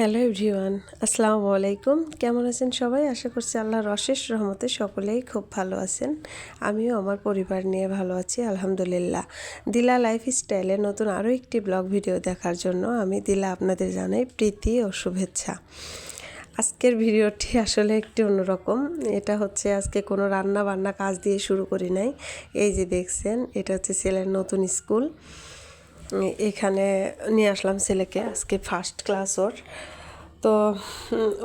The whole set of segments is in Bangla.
হ্যালো এভরিওয়ান, আসসালামু আলাইকুম। কেমন আছেন সবাই? আশা করছি আল্লাহর অশেষ রহমতে সকলেই খুব ভালো আছেন। আমিও আমার পরিবার নিয়ে ভালো আছি, আলহামদুলিল্লাহ। দিলা লাইফ স্টাইলে নতুন আরও একটি ব্লগ ভিডিও দেখার জন্য আমি দিলা আপনাদের জানাই প্রীতি ও শুভেচ্ছা। আজকের ভিডিওটি আসলে একটি অন্যরকম। এটা হচ্ছে আজকে কোনো রান্না বান্না কাজ দিয়ে শুরু করি নাই। এই যে দেখছেন, এটা হচ্ছে ছেলের নতুন স্কুল। এখানে নিয়ে আসলাম ছেলেকে, আজকে ফার্স্ট ক্লাস ওর। তো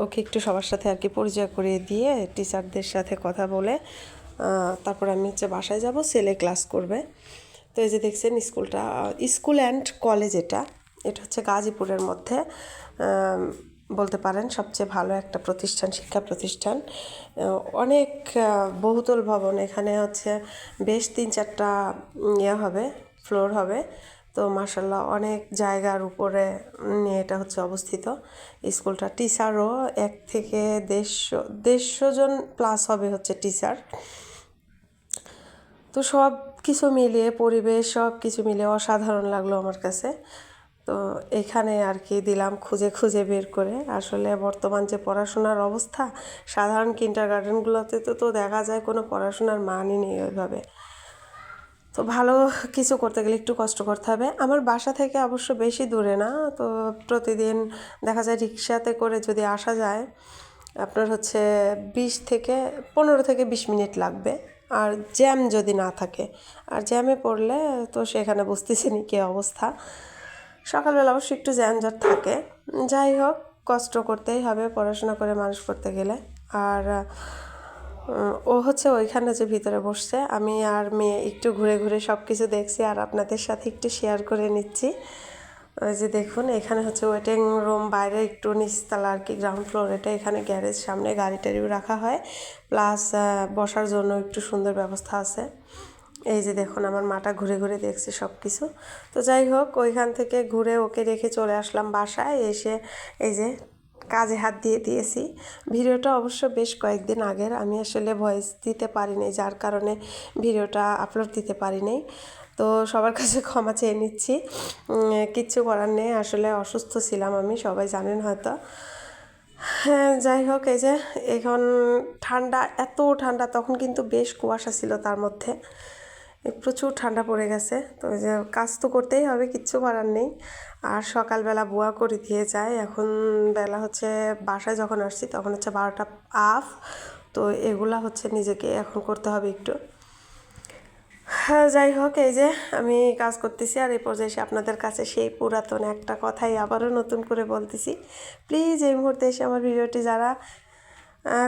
ওকে একটু সবার সাথে আর কি পরিচয় করিয়ে দিয়ে টিচারদের সাথে কথা বলে তারপর আমি হচ্ছে বাসায় যাব, ছেলে ক্লাস করবে। তো এই যে দেখছেন স্কুলটা স্কুল অ্যান্ড কলেজ এটা। এটা হচ্ছে গাজীপুরের মধ্যে বলতে পারেন সবচেয়ে ভালো একটা প্রতিষ্ঠান, শিক্ষা প্রতিষ্ঠান। অনেক বহুতল ভবন। এখানে হচ্ছে বেশ তিন চারটা ইয়ে হবে ফ্লোর হবে। তো মাসাল্লাহ অনেক জায়গার উপরে এটা হচ্ছে অবস্থিত। স্কুলটা টিচারও এক থেকে দেড়শো দেড়শো জন প্লাস হবে হচ্ছে টিচার তো সব কিছু মিলিয়ে, পরিবেশ সব কিছু মিলিয়ে অসাধারণ লাগল আমার কাছে। তো এখানে আর কি দিলাম খুঁজে খুঁজে বের করে। আসলে বর্তমান যে পড়াশোনার অবস্থা, সাধারণ কিন্টার গার্ডেনগুলোতে তো তো দেখা যায় কোনো পড়াশোনার মানই নেই ওইভাবে। তো ভালো কিছু করতে গেলে একটু কষ্ট করতে হবে। আমার বাসা থেকে অবশ্য বেশি দূরে না, তো প্রতিদিন দেখা যায় রিক্সাতে করে যদি আসা যায়, আপনার হচ্ছে বিশ থেকে পনেরো থেকে বিশ মিনিট লাগবে। আর জ্যাম যদি না থাকে, আর জ্যামে পড়লে তো সেখানে বুঝতেছেনি কী অবস্থা। সকালবেলা অবশ্য একটু জ্যানজট থাকে। যাই হোক, কষ্ট করতেই হবে, পড়াশোনা করে মানুষ করতে গেলে। আর ও হচ্ছে ওইখানে যে ভিতরে বসছে। আমি আর মেয়ে একটু ঘুরে ঘুরে সব কিছু দেখছি আর আপনাদের সাথে একটু শেয়ার করে নিচ্ছি। ওই যে দেখুন, এখানে হচ্ছে ওয়েটিং রুম বাইরে একটু নিচতলা আর কি গ্রাউন্ড ফ্লোর এটা এখানে গ্যারেজ সামনে গাড়ি টাড়িও রাখা হয়। প্লাস বসার জন্য একটু সুন্দর ব্যবস্থা আছে। এই যে দেখুন, আমার মাটা ঘুরে ঘুরে দেখছে সব কিছু তো যাই হোক, ওইখান থেকে ঘুরে ওকে রেখে চলে আসলাম বাসায়। এসে এই যে কাজে হাত দিয়ে দিয়েছি। ভিডিওটা অবশ্য বেশ কয়েকদিন আগের। আমি আসলে ভয়েস দিতে পারি পারিনি, যার কারণে ভিডিওটা আপলোড দিতে পারি পারিনি। তো সবার কাছে ক্ষমা চেয়ে নিচ্ছি। কিচ্ছু করার নেই, আসলে অসুস্থ ছিলাম আমি, সবাই জানেন হয়তো। হ্যাঁ যাই হোক, এই যে এখন ঠান্ডা, এত ঠান্ডা, তখন কিন্তু বেশ কুয়াশা ছিল তার মধ্যে। প্রচুর ঠান্ডা পড়ে গেছে। তো যে কাজ তো করতেই হবে, কিচ্ছু করার নেই। আর সকালবেলা বুয়া করে দিয়ে যায়। এখন বেলা হচ্ছে, বাসায় যখন আসছি তখন হচ্ছে বারোটা আফ। তো এগুলা হচ্ছে নিজেকে এখন করতে হবে একটু। হ্যাঁ যাই হোক, এই যে আমি কাজ করতেছি আর এই পর্যায়ে এসে আপনাদের কাছে সেই পুরাতন একটা কথাই আবারও নতুন করে বলতেছি। প্লিজ এই মুহূর্তে এসে আমার ভিডিওটি যারা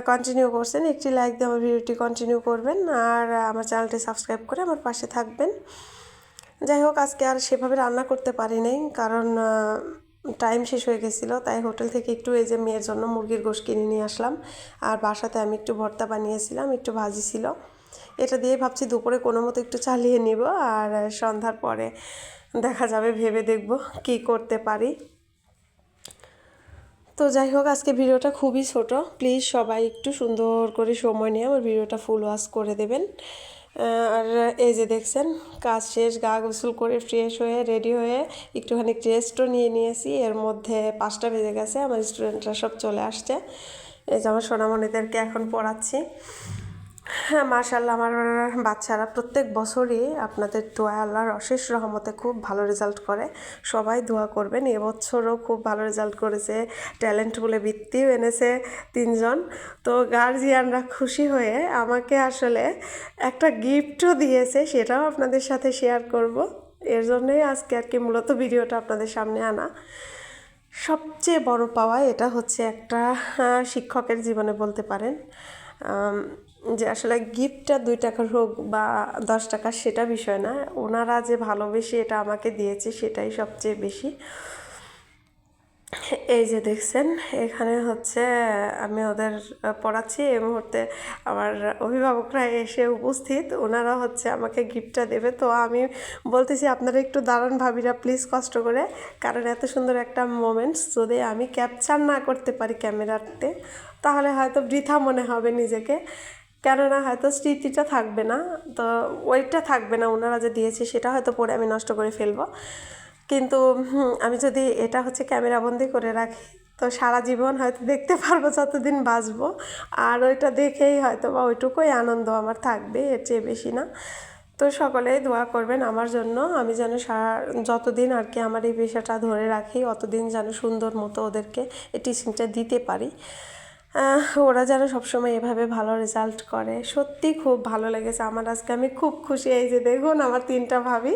কন্টিনিউ করছেন। একটি লাইক দিয়ে আমার ভিডিওটি কন্টিনিউ করবেন আর আমার চ্যানেলটি সাবস্ক্রাইব করে আমার পাশে থাকবেন। যাই হোক, আজকে আর সেভাবে রান্না করতে পারি নাই, কারণ টাইম শেষ হয়ে গেছিল, তাই হোটেল থেকে একটু এই যে মেয়ের জন্য মুরগির গোশ কিনে নিয়ে আসলাম। আর বাসাতে আমি একটু ভর্তা বানিয়েছিলাম, একটু ভাজি ছিল। এটা দিয়ে ভাবছি দুপুরে কোনো মতো একটু চালিয়ে নিব, আর সন্ধ্যার পরে দেখা যাবে, ভেবে দেখব কি করতে পারি। তো যাই হোক আজকে ভিডিওটা খুবই ছোট। প্লিজ সবাই একটু সুন্দর করে সময় নিয়ে আমার ভিডিওটা ফুল ওয়াশ করে দেবেন। আর এই যে দেখছেন, কাজ শেষ, গা গোসল করে ফ্রেশ হয়ে রেডি হয়ে একটুখানি রেস্টও নিয়ে নিয়েছি। এর মধ্যে পাঁচটা বেজে গেছে, আমার স্টুডেন্টরা সব চলে আসছে। এই যে আমার সোনামণিদেরকে এখন পড়াচ্ছি। হ্যাঁ মাশাল্লাহ আমার বাচ্চারা প্রত্যেক বছরই আপনাদের দোয়া আল্লাহর অশেষ রহমতে খুব ভালো রেজাল্ট করে। সবাই দোয়া করবেন, এবছরও খুব ভালো রেজাল্ট করেছে। ট্যালেন্ট বলে বৃত্তিও এনেছে তিনজন। তো গার্জিয়ানরা খুশি হয়ে আমাকে আসলে একটা গিফটও দিয়েছে, সেটাও আপনাদের সাথে শেয়ার করব। এর জন্যই আজকে আর কি মূলত ভিডিওটা আপনাদের সামনে আনা। সবচেয়ে বড় পাওয়া এটা হচ্ছে একটা শিক্ষকের জীবনে বলতে পারেন। যে আসলে গিফটটা দুই টাকার হোক বা দশ টাকা সেটা বিষয় না। ওনারা যে ভালোবেসে এটা আমাকে দিয়েছে সেটাই সবচেয়ে বেশি। এই যে দেখছেন, এখানে হচ্ছে আমি ওদের পড়াচ্ছি। এই মুহূর্তে আমার অভিভাবকরা এসে উপস্থিত। ওনারা হচ্ছে আমাকে গিফটটা দেবে। তো আমি বলতেছি, আপনারা একটু দারুণ ভাবিরা, প্লিজ কষ্ট করে। কারণ এত সুন্দর একটা মোমেন্টস, যদি আমি ক্যাপচার না করতে পারি ক্যামেরাতে, তাহলে হয়তো বৃথা মনে হবে নিজেকে। কেননা হয়তো স্মৃতিটা থাকবে না। তো ওইটা থাকবে না। ওনারা যে দিয়েছে, সেটা হয়তো পরে আমি নষ্ট করে ফেলব। কিন্তু আমি যদি এটা হচ্ছে ক্যামেরাবন্দি করে রাখি, তো সারা জীবন হয়তো দেখতে পারব যতদিন বাঁচবো। আর ওইটা দেখেই হয়তো বা ওইটুকুই আনন্দ আমার থাকবে, এর চেয়ে বেশি না। তো সকলেই দোয়া করবেন আমার জন্য, আমি যেন সারা, যতদিন আর কি আমার এই পেশাটা ধরে রাখি, অতদিন যেন সুন্দর মতো ওদেরকে এই টিচিংটা দিতে পারি। ওরা যেন সবসময় এভাবে ভালো রেজাল্ট করে। সত্যি খুব ভালো লেগেছে আমার আজকে। আমি খুব খুশি। এই যে দেখুন আমার তিনটা ভাবি।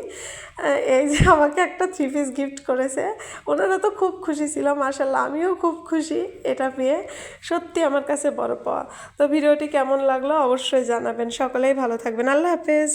এই যে আমাকে একটা থ্রি পিস গিফট করেছে। ওনারা তো খুব খুশি ছিল মার্শাল্লাহ আমিও খুব খুশি এটা পেয়ে। সত্যি আমার কাছে বড় পাওয়া। তো ভিডিওটি কেমন লাগল অবশ্যই জানাবেন। সকলেই ভালো থাকবেন। আল্লাহ হাফেজ।